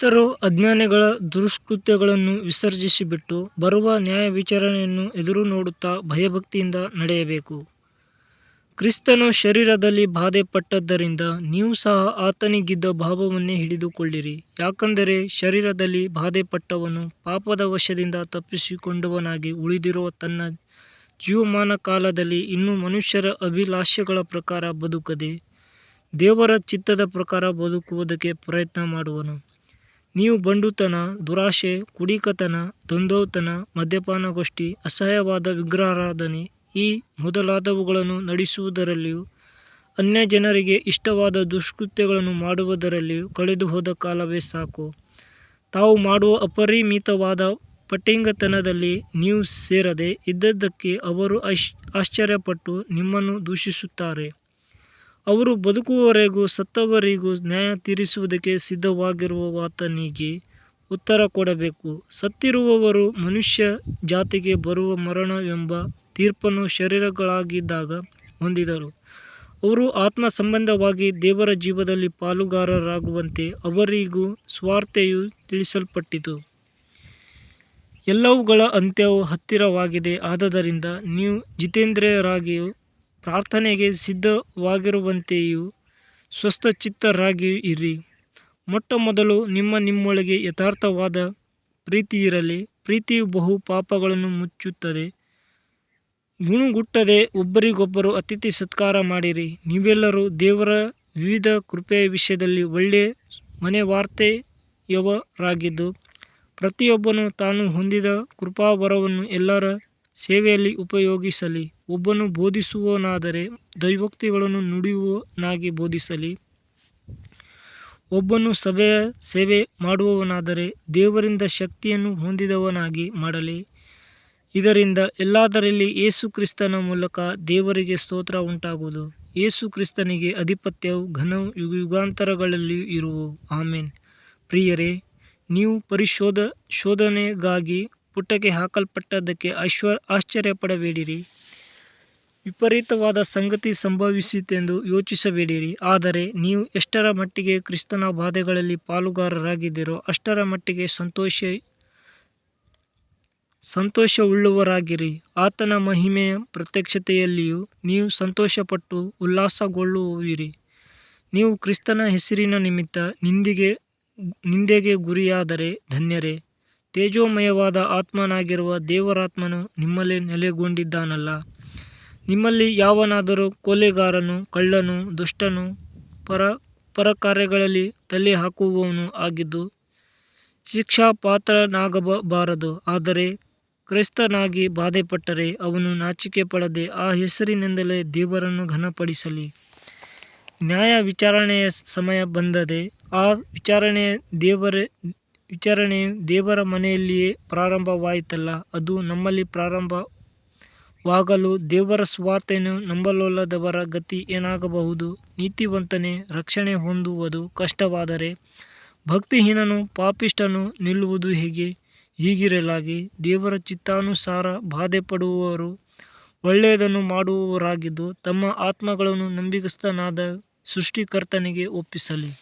ಕ್ರೈಸ್ತರು ಅಜ್ಞಾನಿಗಳ ದುಷ್ಕೃತ್ಯಗಳನ್ನು ವಿಸರ್ಜಿಸಿಬಿಟ್ಟು ಬರುವ ನ್ಯಾಯ ವಿಚಾರಣೆಯನ್ನು ಎದುರು ನೋಡುತ್ತಾ ಭಯಭಕ್ತಿಯಿಂದ ನಡೆಯಬೇಕು. ಕ್ರಿಸ್ತನು ಶರೀರದಲ್ಲಿ ಬಾಧೆಪಟ್ಟದ್ದರಿಂದ ನೀವು ಸಹ ಆತನಿಗಿದ್ದ ಭಾವವನ್ನೇ ಹಿಡಿದುಕೊಳ್ಳಿರಿ. ಯಾಕಂದರೆ ಶರೀರದಲ್ಲಿ ಬಾಧೆಪಟ್ಟವನು ಪಾಪದ ವಶದಿಂದ ತಪ್ಪಿಸಿಕೊಂಡವನಾಗಿ ಉಳಿದಿರುವ ತನ್ನ ಜೀವಮಾನ ಕಾಲದಲ್ಲಿ ಇನ್ನೂ ಮನುಷ್ಯರ ಅಭಿಲಾಷೆಗಳ ಪ್ರಕಾರ ಬದುಕದೆ, ದೇವರ ಚಿತ್ತದ ಪ್ರಕಾರ ಬದುಕುವುದಕ್ಕೆ ಪ್ರಯತ್ನ ಮಾಡುವನು. ನೀವು ಬಂಡುತನ, ದುರಾಶೆ, ಕುಡಿಕತನ, ದಂಧೆತನ, ಮದ್ಯಪಾನಗೋಷ್ಠಿ, ಅಸಹ್ಯವಾದ ವಿಗ್ರಹಾರಾಧನೆ ಈ ಮೊದಲಾದವುಗಳನ್ನು ನಡೆಸುವುದರಲ್ಲಿಯೂ ಅನ್ಯಜನರಿಗೆ ಇಷ್ಟವಾದ ದುಷ್ಕೃತ್ಯಗಳನ್ನು ಮಾಡುವುದರಲ್ಲಿಯೂ ಕಳೆದುಹೋದ ಕಾಲವೇ ಸಾಕು. ತಾವು ಮಾಡುವ ಅಪರಿಮಿತವಾದ ಪಟಿಂಗತನದಲ್ಲಿ ನೀವು ಸೇರದೆ ಇದ್ದದ್ದಕ್ಕೆ ಅವರು ಆಶ್ಚರ್ಯಪಟ್ಟು ನಿಮ್ಮನ್ನು ದೂಷಿಸುತ್ತಾರೆ. ಅವರು ಬದುಕುವವರೆಗೂ ಸತ್ತವರಿಗೂ ನ್ಯಾಯ ತೀರಿಸುವುದಕ್ಕೆ ಸಿದ್ಧವಾಗಿರುವವಾತನಿಗೆ ಉತ್ತರ ಕೊಡಬೇಕು ಸತ್ತಿರುವವರು ಮನುಷ್ಯ ಜಾತಿಗೆ ಬರುವ ಮರಣವೆಂಬ ತೀರ್ಪನ್ನು ಶರೀರಗಳಾಗಿದ್ದಾಗ ಹೊಂದಿದರು. ಅವರು ಆತ್ಮ ಸಂಬಂಧವಾಗಿ ದೇವರ ಜೀವದಲ್ಲಿ ಪಾಲುಗಾರರಾಗುವಂತೆ ಅವರಿಗೂ ಸ್ವಾರ್ಥೆಯು ತಿಳಿಸಲ್ಪಟ್ಟಿತು. ಎಲ್ಲವುಗಳ ಅಂತ್ಯವು ಹತ್ತಿರವಾಗಿದೆ. ಆದ್ದರಿಂದ ನೀವು ಜಿತೇಂದ್ರಿಯರಾಗಿಯೂ ಪ್ರಾರ್ಥನೆಗೆ ಸಿದ್ಧವಾಗಿರುವಂತೆಯೂ ಸ್ವಸ್ಥಚಿತ್ತರಾಗಿ ಇರಿ. ಮೊಟ್ಟ ಮೊದಲು ನಿಮ್ಮ ನಿಮ್ಮೊಳಗೆ ಯಥಾರ್ಥವಾದ ಪ್ರೀತಿಯಿರಲಿ. ಪ್ರೀತಿಯು ಬಹು ಪಾಪಗಳನ್ನು ಮುಚ್ಚುತ್ತದೆ. ಗುಣುಗುಟ್ಟದೆ ಒಬ್ಬರಿಗೊಬ್ಬರು ಅತಿಥಿ ಸತ್ಕಾರ ಮಾಡಿರಿ. ನೀವೆಲ್ಲರೂ ದೇವರ ವಿವಿಧ ಕೃಪೆಯ ವಿಷಯದಲ್ಲಿ ಒಳ್ಳೆಯ ಮನೆ ವಾರ್ತೆಯವರಾಗಿದ್ದು ಪ್ರತಿಯೊಬ್ಬನು ತಾನು ಹೊಂದಿದ ಕೃಪಾವರವನ್ನು ಎಲ್ಲರ ಸೇವೆಯಲ್ಲಿ ಉಪಯೋಗಿಸಲಿ. ಒಬ್ಬನು ಬೋಧಿಸುವವನಾದರೆ ದೈವೋಕ್ತಿಗಳನ್ನು ನುಡಿಯುವವನಾಗಿ ಬೋಧಿಸಲಿ. ಒಬ್ಬನು ಸಭೆಯ ಸೇವೆ ಮಾಡುವವನಾದರೆ ದೇವರಿಂದ ಶಕ್ತಿಯನ್ನು ಹೊಂದಿದವನಾಗಿ ಮಾಡಲಿ. ಇದರಿಂದ ಎಲ್ಲದರಲ್ಲಿ ಯೇಸು ಕ್ರಿಸ್ತನ ಮೂಲಕ ದೇವರಿಗೆ ಸ್ತೋತ್ರ ಉಂಟಾಗುವುದು. ಯೇಸು ಕ್ರಿಸ್ತನಿಗೆ ಅಧಿಪತ್ಯವು ಘನ ಯುಗ ಯುಗಾಂತರಗಳಲ್ಲಿ ಇರುವು ಆಮೆನ್. ಪ್ರಿಯರೇ, ನೀವು ಪರಿಶೋಧ ಶೋಧನೆಗಾಗಿ ಪುಟಕ್ಕೆ ಹಾಕಲ್ಪಟ್ಟದ್ದಕ್ಕೆ ಆಶ್ಚರ್ಯಪಡಬೇಡಿರಿ. ವಿಪರೀತವಾದ ಸಂಗತಿ ಸಂಭವಿಸಿತೆಂದು ಯೋಚಿಸಬೇಡಿರಿ. ಆದರೆ ನೀವು ಎಷ್ಟರ ಮಟ್ಟಿಗೆ ಕ್ರಿಸ್ತನ ಬಾಧೆಗಳಲ್ಲಿ ಪಾಲುಗಾರರಾಗಿದ್ದೀರೋ ಅಷ್ಟರ ಮಟ್ಟಿಗೆ ಸಂತೋಷ, ಸಂತೋಷವುಳ್ಳುವರಾಗಿರಿ ಆತನ ಮಹಿಮೆಯ ಪ್ರತ್ಯಕ್ಷತೆಯಲ್ಲಿಯೂ ನೀವು ಸಂತೋಷಪಟ್ಟು ಉಲ್ಲಾಸಗೊಳ್ಳುವಿರಿ. ನೀವು ಕ್ರಿಸ್ತನ ಹೆಸರಿನ ನಿಮಿತ್ತ ನಿಂದಿಗೆ, ನಿಂದೆಗೆ ಗುರಿಯಾದರೆ ಧನ್ಯರೇ. ತೇಜೋಮಯವಾದ ಆತ್ಮನಾಗಿರುವ ದೇವರಾತ್ಮನು ನಿಮ್ಮಲ್ಲಿ ನೆಲೆಗೊಂಡಿದ್ದಾನಲ್ಲಾ. ನಿಮ್ಮಲ್ಲಿ ಯಾವನಾದರೂ ಕೊಲೆಗಾರನು, ಕಳ್ಳನು, ದುಷ್ಟನು ಪರ, ಪರಕಾರ್ಯಗಳಲ್ಲಿ ತಲೆಹಾಕುವವನೂ ಆಗಿದ್ದು ಶಿಕ್ಷಾಪಾತ್ರನಾಗಬಾರದು. ಆದರೆ ಕ್ರಿಸ್ತನಾಗಿ ಬಾಧೆಪಟ್ಟರೆ ಅವನು ನಾಚಿಕೆ ಪಡದೆ ಆ ಹೆಸರಿನಿಂದಲೇ ದೇವರನ್ನು ಘನಪಡಿಸಲಿ. ನ್ಯಾಯ ವಿಚಾರಣೆಯ ಸಮಯ ಬಂದದೆ. ಆ ವಿಚಾರಣೆಯು ದೇವರ ಮನೆಯಲ್ಲಿಯೇ ಪ್ರಾರಂಭವಾಯಿತಲ್ಲ, ಅದು ನಮ್ಮಲ್ಲಿ ಪ್ರಾರಂಭವಾಗಲು ದೇವರ ಸ್ವಾರ್ಥೆಯನ್ನು ನಂಬಲೊಲ್ಲದವರ ಗತಿ ಏನಾಗಬಹುದು. ನೀತಿವಂತನೇ, ರಕ್ಷಣೆ ಹೊಂದುವುದು ಕಷ್ಟವಾದರೆ ಭಕ್ತಿಹೀನನು ಪಾಪಿಷ್ಟನು ನಿಲ್ಲುವುದು ಹೇಗೆ. ಹೀಗಿರಲಾಗಿ ದೇವರ ಚಿತ್ತಾನುಸಾರ ಬಾಧೆಪಡುವವರು ಒಳ್ಳೆಯದನ್ನು ಮಾಡುವವರಾಗಿದ್ದು ತಮ್ಮ ಆತ್ಮಗಳನ್ನು ನಂಬಿಗಸ್ತನಾದ ಸೃಷ್ಟಿಕರ್ತನಿಗೆ ಒಪ್ಪಿಸಲಿ.